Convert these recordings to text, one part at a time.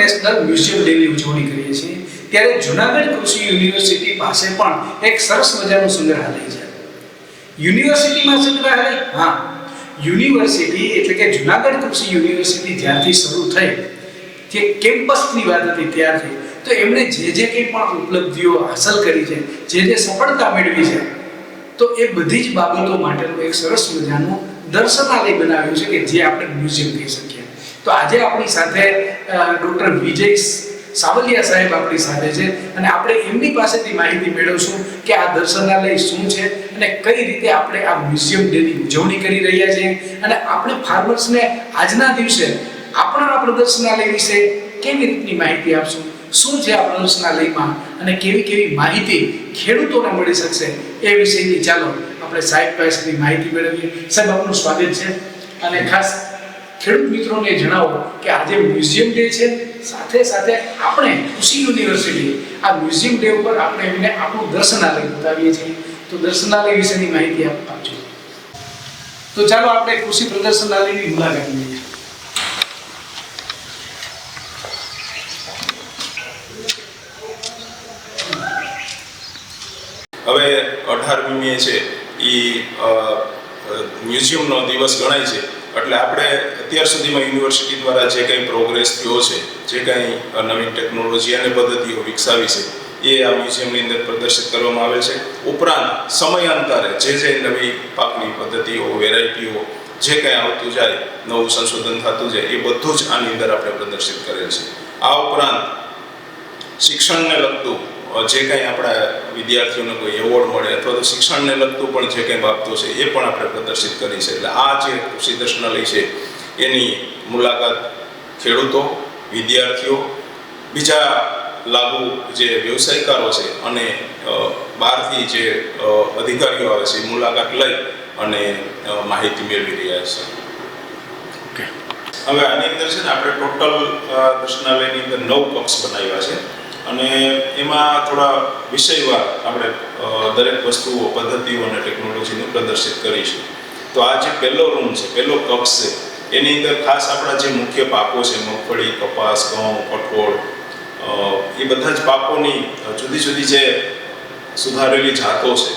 International museum ડેની ઉજવણી કરીએ છીએ. ત્યારે જુનાગઢ કૃષિ યુનિવર્સિટી પાસે પણ એક સરસ મજાનું સંગ્રહાલય છે. યુનિવર્સિટીમાં સંગ્રહાલય? હા. યુનિવર્સિટી એટલે કે જુનાગઢ કૃષિ યુનિવર્સિટી જ્યારથી શરૂ થઈ, જે કેમ્પસની વાત હતી ત્યારથી તો એમણે જે જે કંઈ પણ ઉપલબ્ધિઓ હાંસલ કરી છે, જે જે સફળતા મેળવી છે, તો એ બધી જ બાબતો માટેનું એક સરસ મજાનું દર્શનાલય બનાવ્યું છે કે જે આપણે મ્યુઝિયમ કહી શકીએ. તો આજે આપણી સાથે ડૉક્ટર વિજય સાવલિયા સાહેબ આપણી સાથે છે. અને આપણે એમની પાસેથી માહિતી મેળવશું કે આ દર્શનાલય શું છે અને કઈ રીતે આપણે આ મ્યુઝિયમ ડેની ઉજવણી કરી રહ્યા છીએ. અને આપણે ફાર્મર્સને આજના દિવસે આપણા આ પ્રદર્શનાલય વિશે કેવી રીતની માહિતી આપશું? શું છે આ પ્રદર્શનાલયમાં? અને કેવી કેવી માહિતી ખેડૂતોને મળી શકશે? એ વિષયની ચાલો આપણે સાહેબ પાસેથી માહિતી મેળવીએ. સાહેબ, આપનું સ્વાગત છે. અને ખાસ ખેડૂત મિત્રોને જણાવો કે આજે મ્યુઝિયમ ડે છે. સાથે સાથે આપણે કૃષિ યુનિવર્સિટી, આ મ્યુઝિયમ ડે ઉપર આપણે એમને આપણું દર્શનાલય બતાવીએ છીએ. તો દર્શનાલય વિશેની માહિતી આપજો. તો ચાલો આપણે કૃષિ પ્રદર્શનાલયની મુલાકાત લઈએ. હવે અઢારમી મે છે. એ મ્યુઝિયમનો દિવસ ગણાય છે. એટલે આપણે અત્યાર સુધીમાં યુનિવર્સિટી દ્વારા જે કંઈ પ્રોગ્રેસ થયો છે, જે કંઈ નવી ટેકનોલોજી અને પદ્ધતિઓ વિકસાવી છે, એ આ મ્યુઝિયમની અંદર પ્રદર્શિત કરવામાં આવે છે. ઉપરાંત સમયાંતરે જે જે નવી પાકની પદ્ધતિઓ વેરાયટીઓ જે કંઈ આવતું જાય, નવું સંશોધન થતું જાય, એ બધું જ આની અંદર આપણે પ્રદર્શિત કરેલ છે. આ ઉપરાંત શિક્ષણને લગતું જે કંઈ આપણા વિદ્યાર્થીઓને કોઈ એવોર્ડ મળે અથવા તો શિક્ષણને લગતું પણ જે કંઈ બાબતો છે એ પણ આપણે પ્રદર્શિત કરી છે. એટલે આ જે કૃષિ દર્શનાલય છે એની મુલાકાત ખેડૂતો વિદ્યાર્થીઓ બીજા લાગુ જે વ્યવસાયકારો છે અને બહારથી જે અધિકારીઓ આવે છે એ મુલાકાત લઈ અને માહિતી મેળવી રહ્યા છે. ઓકે. હવે આની અંદર છે ને આપણે ટોટલ દર્શનાલયની અંદર નવ કક્ષ બનાવ્યા છે. અને એમાં થોડા વિષયવાર આપણે દરેક વસ્તુઓ, પદ્ધતિઓ અને ટેકનોલોજીને પ્રદર્શિત કરીશું. તો આ જે પહેલો રૂમ છે પહેલો કક્ષ છે, એની અંદર ખાસ આપણા જે મુખ્ય પાકો છે, મગફળી, કપાસ, ઘઉં, કઠોળ એ બધા જ પાકોની જુદી જુદી જે સુધારેલી જાતો છે,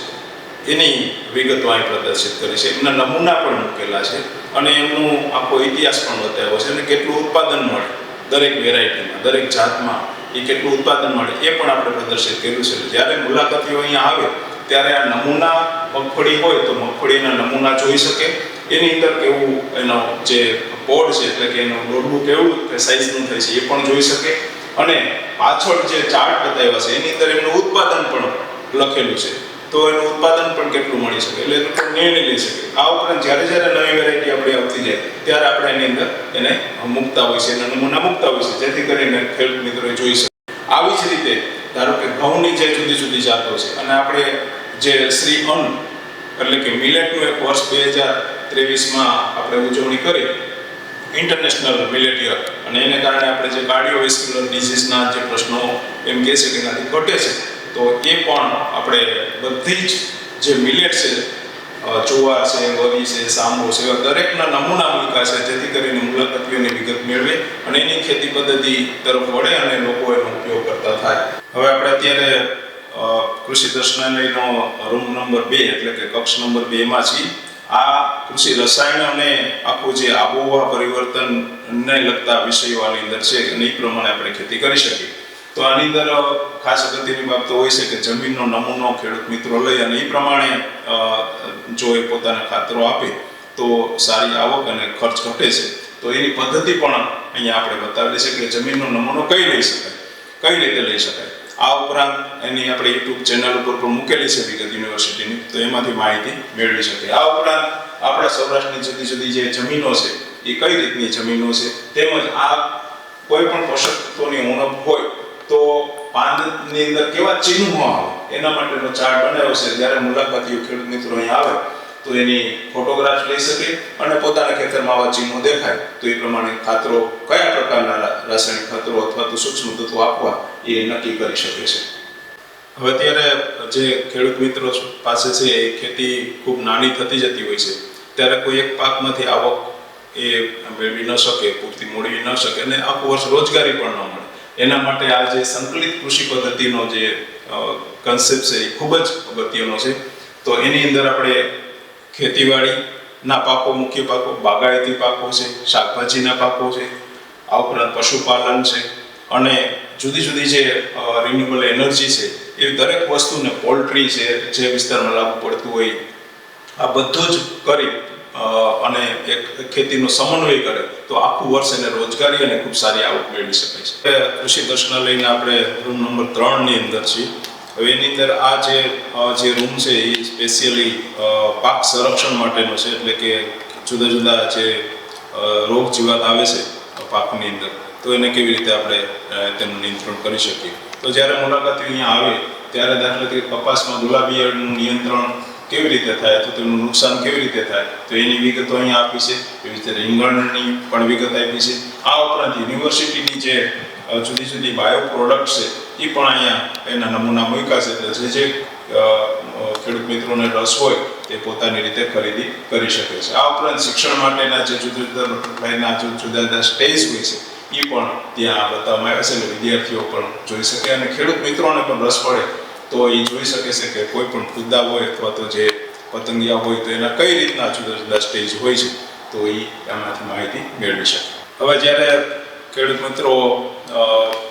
એની વિગતો અહીં પ્રદર્શિત કરી છે. એમના નમૂના પણ મૂકેલા છે અને એમનું આખો ઇતિહાસ પણ બતાવ્યો છે અને કેટલું ઉત્પાદન મળે દરેક વેરાયટીમાં દરેક જાતમાં. એ કેટલું ઉત્પાદન મળે એ પણ આપણે પ્રદર્શિત કર્યું છે. જ્યારે મુલાકાતીઓ અહીંયા આવે, ત્યારે આ નમૂના મગફળી હોય તો મગફળીના નમૂના જોઈ શકે. એની અંદર કેવું એનો જે પોડ છે, એટલે કે એનું દોરડું કેવું કે સાઇઝનું થાય છે એ પણ જોઈ શકે. અને પાછળ જે ચાર્ટ બતાવ્યા છે, એની અંદર એમનું ઉત્પાદન પણ લખેલું છે. તો એનું ઉત્પાદન પણ કેટલું મળી શકે? એટલે એનો નિર્ણય લઈ શકે. આ ઉપરાંત જ્યારે જ્યારે નવી વેરાયટી આપણી આવતી જાય, ત્યારે આપણે એની અંદર એને મૂકતા હોય છે એના નમૂના મૂકતા હોય છે જેથી કરીને ખેડૂત મિત્રો એ જોઈ શકે. આવી જ રીતે ધારો કે ઘઉંની જે જુદી જુદી જાતો છે અને આપણે જે શ્રી અન્ન એટલે કે મિલેટનું એક વર્ષ બે હજાર ત્રેવીસમાં આપણે ઉજવણી કરી ઇન્ટરનેશનલ મિલેટ યર અને એને કારણે આપણે જે કાર્ડિયોવેસ્ક્યુલર ડિઝીઝના જે પ્રશ્નો એમ કહે છે કે એનાથી ઘટે છે તો એ પણ આપણે બધી જ જે મિલેટ છે ચોવા છે વરી છે સાંભો છે, એવા દરેકના નમૂના મૂક્યા છે, જેથી કરીને મુલાકાતીઓની વિગત મેળવે અને એની ખેતી પદ્ધતિ તરફ વળે અને લોકો એનો ઉપયોગ કરતા થાય. હવે આપણે અત્યારે કૃષિ દર્શનાલયનો રૂમ નંબર બે એટલે કે કક્ષ નંબર બેમાં છીએ. આ કૃષિ રસાયણ અને આખું જે આબોહવા પરિવર્તનને લગતા વિષયો આની અંદર છે અને એ પ્રમાણે આપણે ખેતી કરી શકીએ. તો આની અંદર ખાસ અગત્યની બાબત હોય છે કે જમીનનો નમૂનો ખેડૂત મિત્રો લઈ અને એ પ્રમાણે જો એ પોતાના ખાતરો આપે, તો સારી આવક અને ખર્ચ ઘટે છે. તો એની પદ્ધતિ પણ અહીંયા આપણે બતાવેલી છે કે જમીનનો નમૂનો કઈ લઈ શકાય, કઈ રીતે લઈ શકાય. આ ઉપરાંત એની આપણે યુટ્યુબ ચેનલ ઉપર પણ મૂકેલી છે વિગત યુનિવર્સિટીની, તો એમાંથી માહિતી મેળવી શકે. આ ઉપરાંત આપણા સૌરાષ્ટ્રની જુદી જુદી જે જમીનો છે, એ કઈ રીતની જમીનો છે, તેમજ આ કોઈ પણ પોષક તત્વોની ઉણપ હોય તો પાનની અંદર કેવા ચિહ્નો આવે? એના માટેનો ચાર્ટ બનાવ્યો છે. જ્યારે મુલાકાતીઓ ખેડૂત મિત્રો અહીં આવે, તો એની ફોટોગ્રાફ લઈ શકે અને પોતાના ખેતરમાં આવા ચિહ્નો દેખાય. તો એ પ્રમાણે ખાતરો કયા પ્રકારના રાસાયણિક ખાતરો અથવા તો સૂક્ષ્મ તત્વો આપવા એ નક્કી કરી શકે છે. હવે અત્યારે જે ખેડૂત મિત્રો પાસે છે, એ ખેતી ખૂબ નાની થતી જતી હોય છે. ત્યારે કોઈ એક પાકમાંથી આવક એ મેળવી ન શકે, પૂરતી મોડવી ન શકે અને આખું વર્ષ રોજગારી પણ ન મળે. એના માટે આ જે સંકલિત કૃષિ પદ્ધતિનો જે કન્સેપ્ટ છે એ ખૂબ જ અગત્યનો છે. તો એની અંદર આપણે ખેતીવાડીના પાકો, મુખ્ય પાકો બાગાયતી પાકો છે, શાકભાજીના પાકો છે, આ ઉપરાંત પશુપાલન છે અને જુદી જુદી જે રિન્યુએબલ એનર્જી છે એ દરેક વસ્તુને પોલ્ટ્રી છે જે વિસ્તારમાં લાગુ પડતું હોય, આ બધું જ કરી અને એક ખેતીનો સમન્વય કરે, તો આખું વર્ષ એને રોજગારી અને ખૂબ સારી આવક મેળવી શકાય છે. કૃષિ દર્શનાલયને આપણે રૂમ નંબર ત્રણની અંદર છીએ. હવે એની અંદર આ જે જે રૂમ છે એ સ્પેશિયલી પાક સંરક્ષણ માટેનો છે, એટલે કે જુદા જુદા જે રોગ જીવાત આવે છે પાકની અંદર, તો એને કેવી રીતે આપણે તેનું નિયંત્રણ કરી શકીએ? તો જ્યારે મુલાકાતીઓ અહીંયા આવે, ત્યારે દાખલા તરીકે કપાસમાં ગુલાબી નિયંત્રણ કેવી રીતે થાય? તો તેનું નુકસાન કેવી રીતે થાય? તો એની વિગતો અહીંયા આપી છે. એવી રીતે રીંગણની પણ વિગત આપી છે. આ ઉપરાંત યુનિવર્સિટીની જે જુદી જુદી બાયો પ્રોડક્ટ છે એ પણ અહીંયા એના નમૂના મૂક્યા છે. એટલે જે જે ખેડૂત મિત્રોને રસ હોય, તે પોતાની રીતે ખરીદી કરી શકે છે. આ ઉપરાંત શિક્ષણ માટેના જે જુદા જુદા જુ- જુદા જુદા સ્ટેજ હોય છે એ પણ ત્યાં બતાવવામાં આવે છે. વિદ્યાર્થીઓ પણ જોઈ શકે અને ખેડૂત મિત્રોને પણ રસ પડે તો એ જોઈ શકે છે કે કોઈ પણ ખુદ્દા હોય અથવા તો જે પતંગિયા હોય તો એના કઈ રીતના જુદા જુદા સ્ટેજ હોય છે, તો એ આમાંથી માહિતી મેળવી શકે. હવે જ્યારે ખેડૂત મિત્રો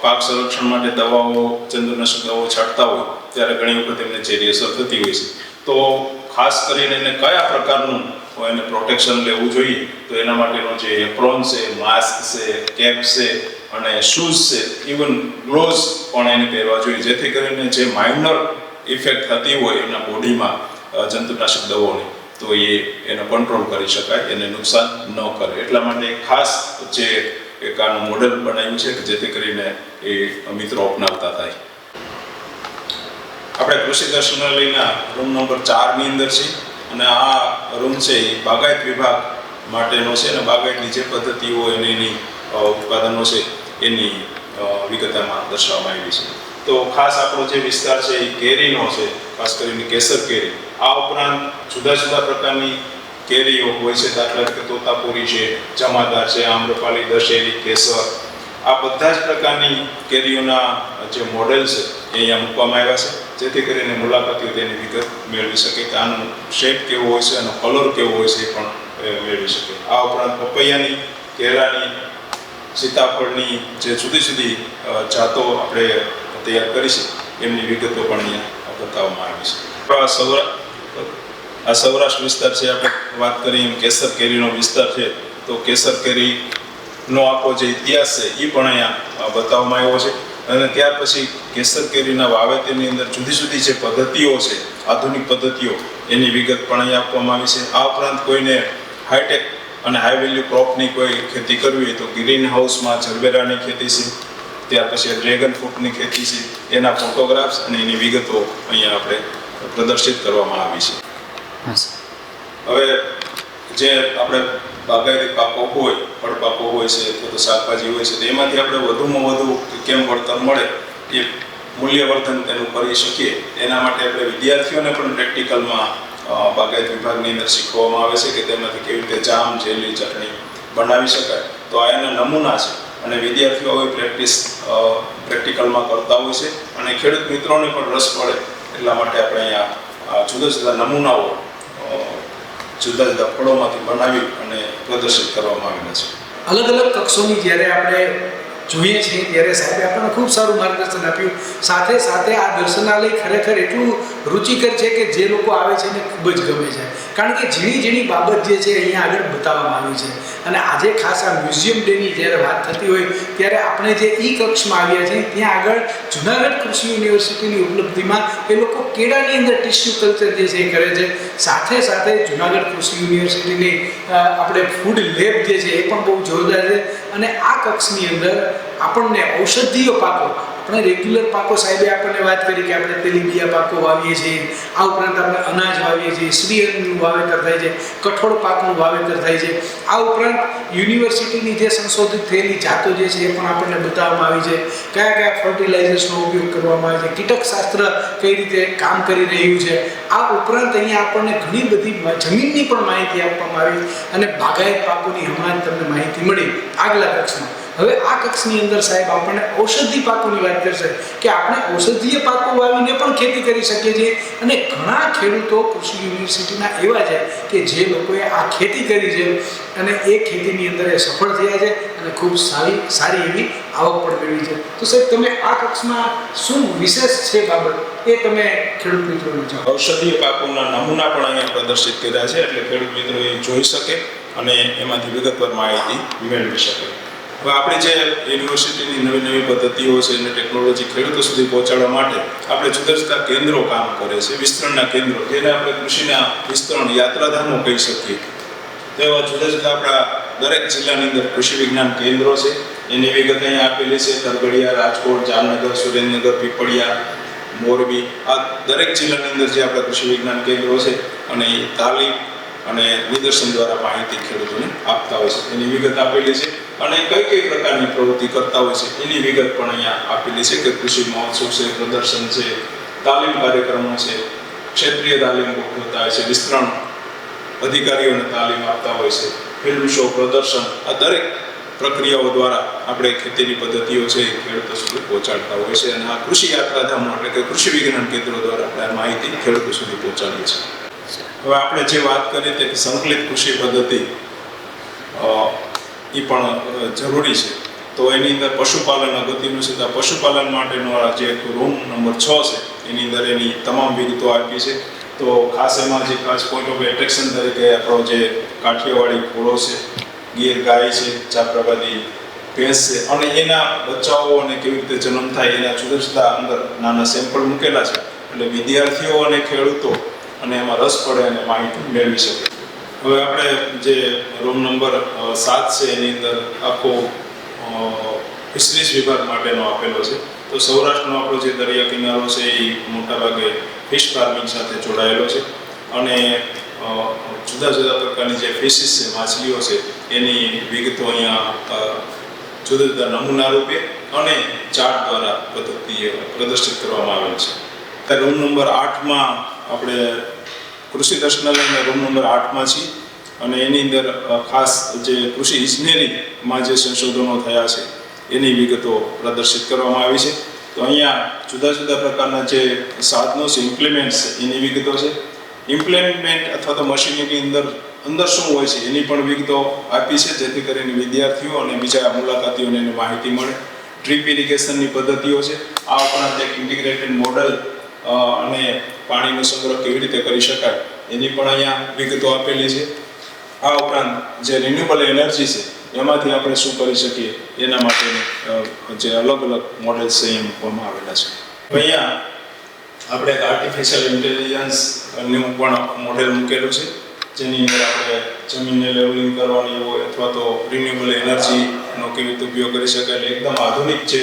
પાક સંરક્ષણ માટે દવાઓ જંતુનાશક દવાઓ છાંટતા હોય, ત્યારે ઘણી વખત એમને ઝેરી અસર થતી હોય છે, તો ખાસ કરીને એને કયા પ્રકારનું એને પ્રોટેક્શન લેવું જોઈએ, તો એના માટેનો જે એપ્રોન છે માસ્ક છે કેપ છે અને શૂઝ છે ઇવન ગ્લોવ્સ પણ એને પહેરવા જોઈએ. જેથી કરીને જે માઇનર ઇફેક્ટ થતી હોય એના બોડીમાં જંતુનાશક દવાઓની, તો એ એને કંટ્રોલ કરી શકાય, એને નુકસાન ન કરે. એટલા માટે ખાસ જે એક આનું મોડલ બનાવ્યું છે કે જેથી કરીને એ મિત્રો અપનાવતા થાય. આપણે કૃષિ દર્શનાલયના રૂમ નંબર ચારની અંદર છે અને આ રૂમ છે એ બાગાયત વિભાગ માટેનો છે અને બાગાયતની જે પદ્ધતિઓ એની ઉત્પાદનો છે એની વિગતમાં દર્શાવવામાં આવી છે. તો ખાસ આપણો જે વિસ્તાર છે એ કેરીનો છે, ખાસ કરીને કેસર કેરી. આ ઉપરાંત જુદા જુદા પ્રકારની કેરીઓ હોય છે, દાખલા તરીકે તોતાપુરી છે, જમાદાર છે, આમ્રપાલી, દશેરી, કેસર. આ બધા જ પ્રકારની કેરીઓના જે મોડેલ છે, એ અહીંયા મૂકવામાં આવ્યા છે. જેથી કરીને મુલાકાતીઓ તેની વિગત મેળવી શકે કે આનું શેપ કેવો હોય છે અને કલર કેવો હોય છે એ પણ મેળવી શકે. આ ઉપરાંત પપૈયાની, કેળાની સીતાફળની જે જુદી જુદી જાતો આપણે તૈયાર કરી છે, એમની વિગતો પણ અહીંયા બતાવવામાં આવી છે. આ સૌરા, આ સૌરાષ્ટ્ર વિસ્તાર છે, આપણે વાત કરીએ એમ કેસર કેરીનો વિસ્તાર છે, તો કેસર કેરીનો આખો જે ઇતિહાસ છે એ પણ અહીંયા બતાવવામાં આવ્યો છે. અને ત્યાર પછી કેસર કેરીના વાવેતરની અંદર જુદી જુદી જે પદ્ધતિઓ છે, આધુનિક પદ્ધતિઓ, એની વિગત પણ અહીંયા આપવામાં આવી છે. આ ઉપરાંત કોઈને હાઈટેક અને હાઈ વેલ્યુ ક્રોપની કોઈ ખેતી કરવી હોય તો ગ્રીન હાઉસમાં જરબેરાની ખેતી છે ત્યાર પછી ડ્રેગન ફ્રૂટની ખેતી છે એના ફોટોગ્રાફ્સ અને એની વિગતો અહીંયા આપણે પ્રદર્શિત કરવામાં આવી છે. હવે જે આપણે બાગાયતી પાકો હોય ફળ પાકો હોય છે અથવા તો શાકભાજી હોય છે તો એમાંથી આપણે વધુમાં વધુ કેમ વળતર મળે એ મૂલ્યવર્ધન તેનું કરી શકીએ. એના માટે આપણે વિદ્યાર્થીઓને પણ પ્રેક્ટિકલમાં બાગાયત વિભાગની અંદર શીખવવામાં આવે છે કે તેમાંથી કેવી રીતે જામ જેલી ચટણી બનાવી શકાય. તો આ એના નમૂના છે અને વિદ્યાર્થીઓ હવે પ્રેક્ટિસ પ્રેક્ટિકલમાં કરતા હોય છે અને ખેડૂત મિત્રોને પણ રસ પડે એટલા માટે આપણે અહીંયા જુદા જુદા નમૂનાઓ જુદા જુદા ફળોમાંથી બનાવી અને પ્રદર્શિત કરવામાં આવેલા છે. અલગ અલગ કક્ષોની જ્યારે આપણે જોઈએ છીએ ત્યારે સાહેબે આપણને ખૂબ સારું માર્ગદર્શન આપ્યું. સાથે સાથે આ દર્શનાલય ખરેખર એટલું રુચિકર છે કે જે લોકો આવે છે એને ખૂબ જ ગમે છે. કારણ કે ઝીણી ઝીણી બાબત જે છે અહીંયા આગળ બતાવવામાં આવી છે. અને આજે ખાસ આ મ્યુઝિયમ ડેની જ્યારે વાત થતી હોય, ત્યારે આપણે જે ઈ કક્ષમાં આવ્યા છીએ, ત્યાં આગળ જુનાગઢ કૃષિ યુનિવર્સિટીની ઉપલબ્ધિમાં એ લોકો કેળાની અંદર ટિશ્યુ કલ્ચર જે છે એ કરે છે. સાથે સાથે જુનાગઢ કૃષિ યુનિવર્સિટીની આપણે ફૂડ લેબ જે છે એ પણ બહુ જોરદાર છે. અને આ કક્ષની અંદર આપણને ઔષધીય પાકો આપણે રેગ્યુલર પાકો સાહેબે આપણને વાત કરી કે આપણે તેલીબિયા પાકો વાવીએ છીએ. આ ઉપરાંત આપણે અનાજ વાવીએ છીએ. શ્રીયનનું વાવેતર થાય છે. કઠોળ પાકનું વાવેતર થાય છે. આ ઉપરાંત યુનિવર્સિટીની જે સંશોધિત થયેલી જાતો જે છે એ પણ આપણને બતાવવામાં આવી છે. કયા કયા ફર્ટિલાઇઝર્સનો ઉપયોગ કરવામાં આવે છે. કીટકશાસ્ત્ર કઈ રીતે કામ કરી રહ્યું છે. આ ઉપરાંત અહીંયા આપણને ઘણી બધી જમીનની પણ માહિતી આપવામાં આવી અને બાગાયત પાકોની હમણાં તમને માહિતી મળી આગલા કક્ષમાં. હવે આ કક્ષની અંદર સાહેબ આપણને ઔષધિ પાકોની વાત કરશે કે આપણે ઔષધીય પાકો વાવીને પણ ખેતી કરી શકીએ છીએ. અને ઘણા ખેડૂતો કૃષિ યુનિવર્સિટીના એવા છે કે જે લોકોએ આ ખેતી કરી છે અને એ ખેતીની અંદર એ સફળ થયા છે અને ખૂબ સારી સારી એવી આવક પણ મેળવી છે. તો સાહેબ તમે આ કક્ષમાં શું વિશેષ છે બાબત એ તમે ખેડૂત મિત્રોને જાણો ઔષધીય પાકોના નમૂના પણ અહીંયા પ્રદર્શિત કર્યા છે એટલે ખેડૂત મિત્રો એ જોઈ શકે અને એમાંથી વિગતવાર માહિતી મેળવી શકે. હવે આપણે જે યુનિવર્સિટીની નવી નવી પદ્ધતિઓ છે અને ટેકનોલોજી ખેડૂતો સુધી પહોંચાડવા માટે આપણે જુદા જુદા કેન્દ્રો કામ કરે છે, વિસ્તરણના કેન્દ્રો. જેને આપણે કૃષિના વિસ્તરણ, યાત્રાધામો કહી શકીએ. તો એવા જુદા જુદા આપણા દરેક જિલ્લાની અંદર કૃષિ વિજ્ઞાન કેન્દ્રો છે. એની વિગત અહીંયા આપેલી છે, તરગડિયા, રાજકોટ, જામનગર, સુરેન્દ્રનગર, પીપળિયા, મોરબી. આ દરેક જિલ્લાની અંદર જે આપણા કૃષિ વિજ્ઞાન કેન્દ્રો છે, અને એ તાલીમ અને નિદર્શન દ્વારા માહિતી ખેડૂતોને આપતા હોય છે. એની વિગત આપેલી છે અને કઈ કઈ પ્રકારની પ્રવૃત્તિ કરતા હોય છે એની વિગત પણ અહીંયા આપેલી છે કે કૃષિ મહોત્સવ છે, પ્રદર્શન છે, તાલીમ કાર્યક્રમો છે, ક્ષેત્રીય તાલીમ ગોઠવતા હોય છે, વિસ્તરણ અધિકારીઓને તાલીમ આપતા હોય છે ફિલ્મ શો પ્રદર્શન, આ દરેક પ્રક્રિયાઓ દ્વારા આપણે ખેતીની પદ્ધતિઓ છે ખેડૂતો સુધી પહોંચાડતા હોય છે અને આ કૃષિ યાત્રાધામો એટલે કે કૃષિ વિજ્ઞાન કેન્દ્રો દ્વારા આપણે માહિતી ખેડૂતો સુધી પહોંચાડીએ છીએ. હવે આપણે જે વાત કરી તે સંકલિત કૃષિ પદ્ધતિ એ પણ જરૂરી છે. તો એની અંદર પશુપાલન અગત્યનું છે. તો પશુપાલન માટેનો આ જે રૂમ નંબર છ છે, એની અંદર એની તમામ વિગતો આપી છે. તો ખાસ એમાં જે ખાસ પોઈન્ટ ઓફ એટ્રેક્શન તરીકે આપણો જે કાઠિયાવાડી ઘોડો છે, ગીર ગાય છે જાફરાબાદી ભેંસ છે, અને એના બચ્ચાઓ અને કેવી રીતે જન્મ થાય એના જુદા જુદા અંદર નાના સેમ્પલ મૂકેલા છે. એટલે વિદ્યાર્થીઓ અને ખેડૂતો અને એમાં રસ પડે અને માહિતી મેળવી શકે. હવે આપણે જે રૂમ નંબર સાત છે એની અંદર આખો ફિશરીઝ વિભાગ માટેનો આપેલો છે. તો સૌરાષ્ટ્રનો આપણો જે દરિયા કિનારો છે એ મોટાભાગે ફિશ ફાર્મિંગ સાથે જોડાયેલો છે. અને જુદા જુદા પ્રકારની જે ફિશિસ છે, માછલીઓ છે, એની વિગતો અહીંયા જુદા જુદા નમૂના રૂપે અને ચાર્ટ દ્વારા પદ્ધતિ પ્રદર્શિત કરવામાં આવેલ છે. ત્યારે રૂમ નંબર આઠમાં આપણે કૃષિ દર્શનાલયના રૂમ નંબર આઠમાં છીએ અને એની અંદર ખાસ જે કૃષિ ઇજનેરીમાં જે સંશોધનો થયા છે, એની વિગતો પ્રદર્શિત કરવામાં આવી છે. તો અહીંયા જુદા જુદા પ્રકારના જે સાધનો છે ઇમ્પ્લિમેન્ટ્સ છે, એની વિગતો છે. ઇમ્પ્લિમેન્ટ અથવા તો મશીનરીની અંદર અંદર શું હોય છે, એની પણ વિગતો આપી છે, જેથી કરીને વિદ્યાર્થીઓ અને બીજા મુલાકાતીઓને એની માહિતી મળે. ડ્રીપ ઇરિગેશનની પદ્ધતિઓ છે. આ ઉપરાંત એક ઇન્ટિગ્રેટેડ મોડલ અને પાણીનો સંગ્રહ કેવી રીતે કરી શકાય એની પણ અહીંયા વિગતો આપેલી છે. આ ઉપરાંત જે રિન્યુએબલ એનર્જી છે, એમાંથી આપણે શું કરી શકીએ? એના માટેની જે અલગ અલગ મોડેલ્સ છે એ મૂકવામાં આવેલા છે. અહીંયા આપણે એક આર્ટિફિશિયલ ઇન્ટેલિજન્સનું પણ મોડેલ મૂકેલું છે, જેની અંદર આપણે જમીનને લેવલિંગ કરવાની હોય અથવા તો રિન્યુએબલ એનર્જીનો કેવી રીતે ઉપયોગ કરી શકાય. એટલે એકદમ આધુનિક જે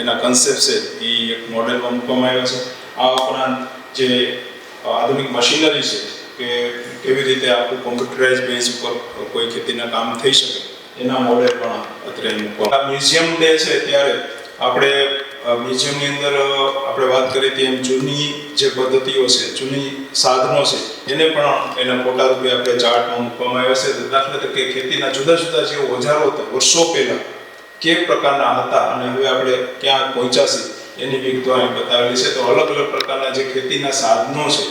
એના કન્સેપ્ટ છે, એ એક મોડેલમાં મૂકવામાં આવ્યો છે. આ ઉપરાંત જે આધુનિક મશીનરી છે કે કેવી રીતે આખું કોમ્પ્યુટરાઇઝ બેઝ ઉપર કોઈ ખેતીના કામ થઈ શકે, એના મોડેલ પણ અત્યારે મૂકવા. મ્યુઝિયમ ડે છે ત્યારે આપણે મ્યુઝિયમની અંદર આપણે વાત કરી એમ જૂની જે પદ્ધતિઓ છે, જૂની સાધનો છે, એને પણ એના ફોટા રૂપે આપણે ચાર્ટમાં મૂકવામાં આવ્યા છે. દાખલા તરીકે ખેતીના જુદા જુદા જે ઓજારો હતા, વર્ષો પહેલાં, કે પ્રકારના હતા અને હવે આપણે ક્યાં પહોંચ્યા એની વિગતો અહીં બતાવેલી છે. તો અલગ અલગ પ્રકારના જે ખેતીના સાધનો છે,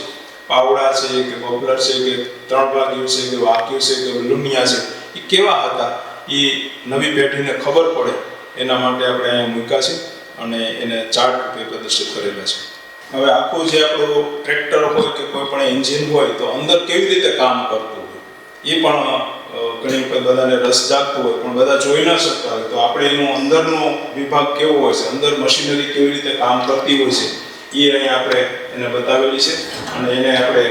પાવડા છે કે બબલર છે કે ત્રણ વાગ્યું છે કે વાક્યું છે કે લુનિયા છે, એ કેવા હતા? એ નવી પેઢીને ખબર પડે. એના માટે આપણે અહીંયા મૂક્યા છે અને એને ચાર્ટ રૂપે પ્રદર્શિત કરેલા છે. હવે આખું જે આપણું ટ્રેક્ટર હોય કે કોઈ પણ એન્જિન હોય તો અંદર કેવી રીતે કામ કરતું હોય, એ પણ ઘણી વખત બધાને રસ જાગતો હોય, પણ બધા જોઈ ન શકતા હોય. તો આપણે એનો અંદરનો વિભાગ કેવો હોય છે? અંદર મશીનરી કેવી રીતે કામ કરતી હોય છે? એ અહીંયા આપણે એને બતાવેલી છે. અને એને આપણે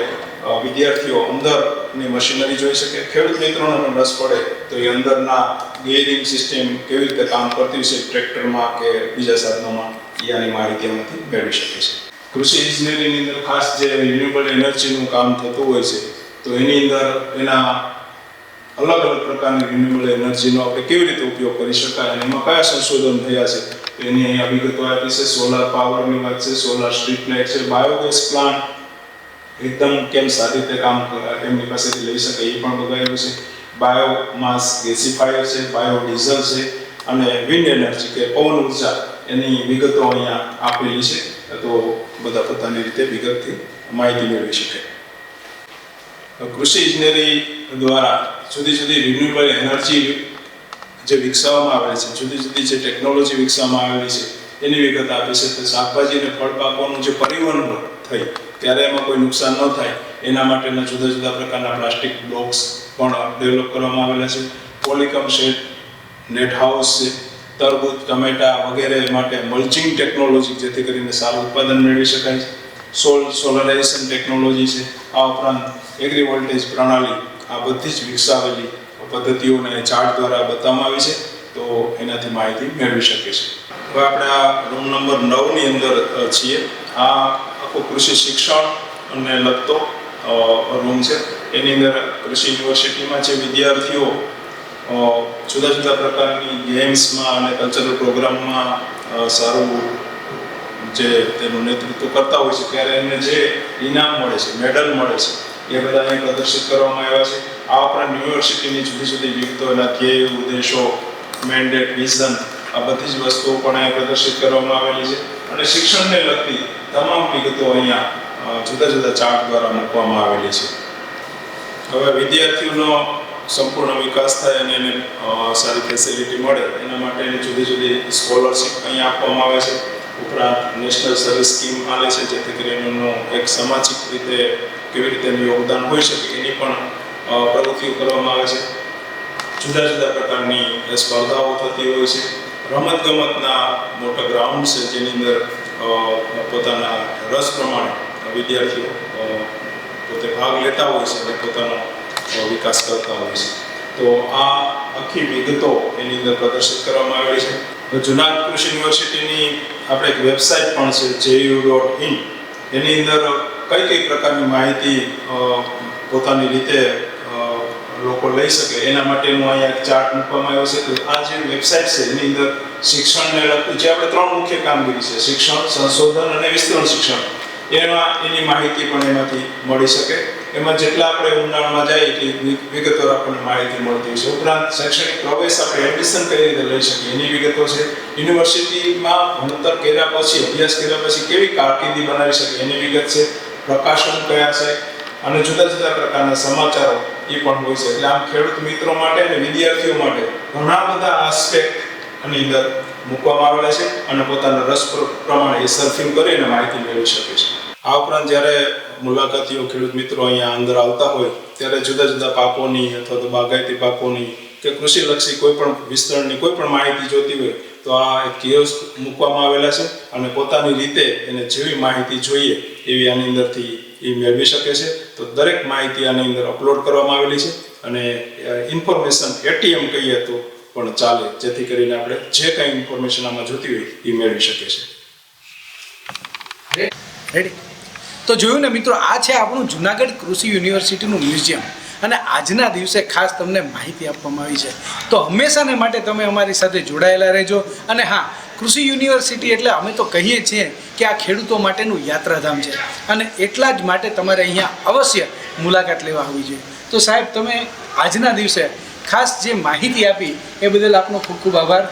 વિદ્યાર્થીઓ અંદરની મશીનરી જોઈ શકે. ખેડૂત મિત્રોને પણ રસ પડે તો એ અંદરના ગેરિંગ સિસ્ટમ કેવી રીતે કામ કરતી છે, ટ્રેક્ટરમાં કે બીજા સાધનોમાં, એ આની માહિતી એમાંથી મેળવી શકે છે. કૃષિ ઇજનેરીની અંદર ખાસ જે રિન્યુએબલ એનર્જીનું કામ થતું હોય છે, તો એની અંદર એના અલગ અલગ પ્રકારની રિન્યુએબલ એનર્જીનો આપણે કેવી રીતે ઉપયોગ કરી શકાય અને એમાં કયા સંશોધન થયા છે? એની અહીંયા વિગતો આપી છે સોલાર પાવરની વાત છે સોલાર સ્ટ્રીટ લાઇટ છે બાયોગેસ પ્લાન્ટ એકદમ કેમ સારી રીતે કામ એમની પાસેથી લઈ શકે એ પણ બગાડ્યું છે. બાયોમાસ ગેસિફાયર છે બાયોડીઝલ છે અને વિન્ડ એનર્જી કે પવન ઊર્જા એની વિગતો અહીંયા આપેલી છે. તો બધા પોતાની રીતે વિગતથી માહિતી મેળવી શકે. કૃષિ ઇજનેરી દ્વારા જુદી જુદી રિન્યુએબલ એનર્જી જે વિકસાવવામાં આવે છે, જુદી જુદી જે ટેકનોલોજી વિકસાવવામાં આવેલી છે, એની વિગત આપી છે. તો શાકભાજી અને ફળ પાકવાનું જે પરિવહન થઈ, ત્યારે એમાં કોઈ નુકસાન ન થાય, એના માટેના જુદા જુદા પ્રકારના પ્લાસ્ટિક બ્લોક્સ પણ ડેવલપ કરવામાં આવેલા છે. પોલિકમ શેડ નેટ હાઉસ છે, તરબૂચ, ટમેટા વગેરે માટે મલ્ચિંગ ટેકનોલોજી જેથી કરીને સારું ઉત્પાદન મેળવી શકાય છે. સોલ સોલરાઇઝેશન ટેકનોલોજી છે. આ ઉપરાંત એગ્રી વોલ્ટેજ પ્રણાલી આ બધી જ વિકસાવેલી પદ્ધતિઓને ચાર્ટ દ્વારા બતાવવામાં આવી છે, તો એનાથી માહિતી મેળવી શકે છે હવે આપણે આ રૂમ નંબર નવની અંદર છીએ. આ આખો કૃષિ શિક્ષણ અને લગતો રૂમ છે. એની અંદર કૃષિ યુનિવર્સિટીમાં જે વિદ્યાર્થીઓ જુદા જુદા પ્રકારની ગેમ્સમાં અને કલ્ચરલ પ્રોગ્રામમાં સારું જે તેનું નેતૃત્વ કરતા હોય છે, ત્યારે એમને જે ઇનામ મળે છે મેડલ મળે છે એ બધા અહીં પ્રદર્શિત કરવામાં આવ્યા છે. આ ઉપરાંત યુનિવર્સિટીની જુદી જુદી વિગતો એના ધ્યેય, ઉદ્દેશો મેન્ડેટ વિઝન આ બધી જ વસ્તુઓ પણ અહીંયા પ્રદર્શિત કરવામાં આવેલી છે. અને શિક્ષણને લગતી તમામ વિગતો અહીંયા જુદા જુદા ચાર્ટ દ્વારા મૂકવામાં આવેલી છે. હવે વિદ્યાર્થીઓનો સંપૂર્ણ વિકાસ થાય અને એને સારી ફેસિલિટી મળે, એના માટે એને જુદી જુદી સ્કોલરશિપ અહીંયા આપવામાં આવે છે. ઉપરાંત નેશનલ સર્વિસ સ્કીમ આલે છે, જેથી કરીને એમનું એક સામાજિક રીતે કેવી રીતે એનું યોગદાન હોઈ શકે એની પણ પ્રવૃત્તિઓ કરવામાં આવે છે. જુદા જુદા પ્રકારની સ્પર્ધાઓ થતી હોય છે. રમત ગમતના મોટા ગ્રાઉન્ડ છે, જેની અંદર પોતાના રસ પ્રમાણે વિદ્યાર્થીઓ પોતે ભાગ લેતા હોય છે અને પોતાનો વિકાસ કરતા હોય છે. તો આ આખી વિગતો એની અંદર પ્રદર્શિત કરવામાં આવેલી છે. જુનાગઢ કૃષિ યુનિવર્સિટીની આપણે એક વેબસાઇટ પણ છે જેયુ ડોટ ઇન એની અંદર કઈ કઈ પ્રકારની માહિતી પોતાની રીતે લોકો લઈ શકે? એના માટેનું અહીંયા ચાર્ટ મૂકવામાં આવ્યો છે. તો આ જે વેબસાઇટ છે, એની અંદર શિક્ષણને લગતું જે આપણે ત્રણ મુખ્ય કામગીરી છે, શિક્ષણ, સંશોધન અને વિસ્તરણ શિક્ષણ. એમાં, એની માહિતી પણ એમાંથી મળી શકે. એમાં જેટલા આપણે ઊંડાણમાં જઈએ એટલી વિગતવાર આપણને માહિતી મળતી હોય છે. ઉપરાંત શૈક્ષણિક પ્રવેશ આપણે એડમિશન કઈ રીતે લઈ શકીએ? એની વિગતો છે. યુનિવર્સિટીમાં ભણતર કર્યા પછી, અભ્યાસ કર્યા પછી કેવી કારકિર્દી બનાવી શકીએ? એની વિગત છે. પ્રકાશન કયા છે અને જુદા જુદા પ્રકારના સમાચારો એ પણ હોય છે. એટલે આમ ખેડૂત મિત્રો માટે અને વિદ્યાર્થીઓ માટે ઘણા બધા આસ્પેક્ટ આની અંદર મૂકવામાં આવેલા છે અને પોતાના રસ પ્રમાણે એ સર્ફિંગ કરીને માહિતી મેળવી શકે છે. આ ઉપરાંત જ્યારે મુલાકાતીઓ, ખેડૂત મિત્રો અહીંયા અંદર આવતા હોય, ત્યારે જુદા જુદા પાકોની અથવા તો બાગાયતી પાકોની કે કૃષિલક્ષી કોઈ પણ વિસ્તરણની કોઈ પણ માહિતી જોતી હોય તો આ એક કિયોસ્ક મૂકવામાં આવેલા છે અને પોતાની રીતે એને જેવી માહિતી જોઈએ એવી આની અંદરથી એ મેળવી શકે છે. તો દરેક માહિતી આની અંદર અપલોડ કરવામાં આવેલી છે અને ઇન્ફોર્મેશન એટીએમ કહીએ તો પણ ચાલે, જેથી કરીને આપણે જે કંઈ ઇન્ફોર્મેશન આમાં જોતી હોય એ મેળવી શકે છે રેડી તો જોયું ને મિત્રો, આ છે આપણું જુનાગઢ કૃષિ યુનિવર્સિટીનું મ્યુઝિયમ. અને આજના દિવસે ખાસ તમને માહિતી આપવામાં આવી છે. તો હંમેશાને માટે તમે અમારી સાથે જોડાયેલા રહેજો. અને હા, કૃષિ યુનિવર્સિટી એટલે અમે તો કહીએ છીએ કે આ ખેડૂતો માટેનું યાત્રાધામ છે. અને એટલા જ માટે તમારે અહીંયા અવશ્ય મુલાકાત લેવા આવવી જોઈએ. તો સાહેબ, તમે આજના દિવસે ખાસ જે માહિતી આપી, એ બદલ આપનો ખૂબ ખૂબ આભાર.